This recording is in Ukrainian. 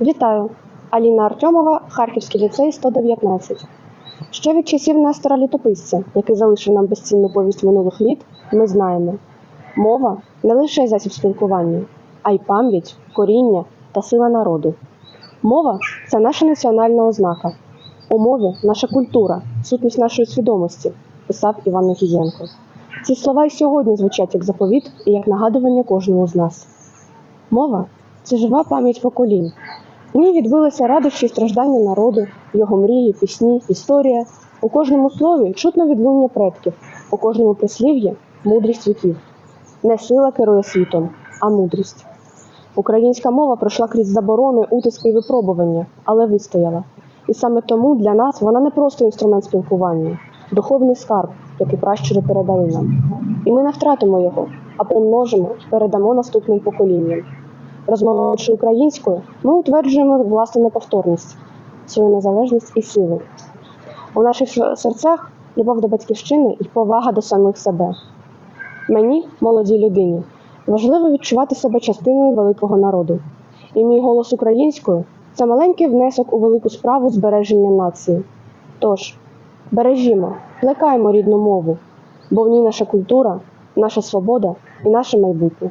Вітаю! Аліна Артемова, Харківський ліцей 119. Що від часів Нестора Літописця, який залишив нам безцінну повість минулих літ, ми знаємо. Мова не лише засіб спілкування, а й пам'ять, коріння та сила народу. Мова це наша національна ознака. У мові наша культура, сутність нашої свідомості, писав Іван Негієнко. Ці слова й сьогодні звучать як заповіт і як нагадування кожному з нас. Мова це жива пам'ять поколінь. У ній відбилися радощі і страждання народу, його мрії, пісні, історія. У кожному слові чутно відлуння предків, у кожному прислів'ї мудрість віків. Не сила керує світом, а мудрість. Українська мова пройшла крізь заборони, утиски і випробування, але вистояла. І саме тому для нас вона не просто інструмент спілкування, духовний скарб, який пращури передали нам. І ми не втратимо його, а помножимо, передамо наступним поколінням. Розмовляючи українською, ми утверджуємо власну неповторність, свою незалежність і силу. У наших серцях любов до батьківщини і повага до самих себе. Мені, молодій людині, важливо відчувати себе частиною великого народу. І мій голос українською це маленький внесок у велику справу збереження нації. Тож, бережімо, плекаймо рідну мову, бо в ній наша культура, наша свобода і наше майбутнє.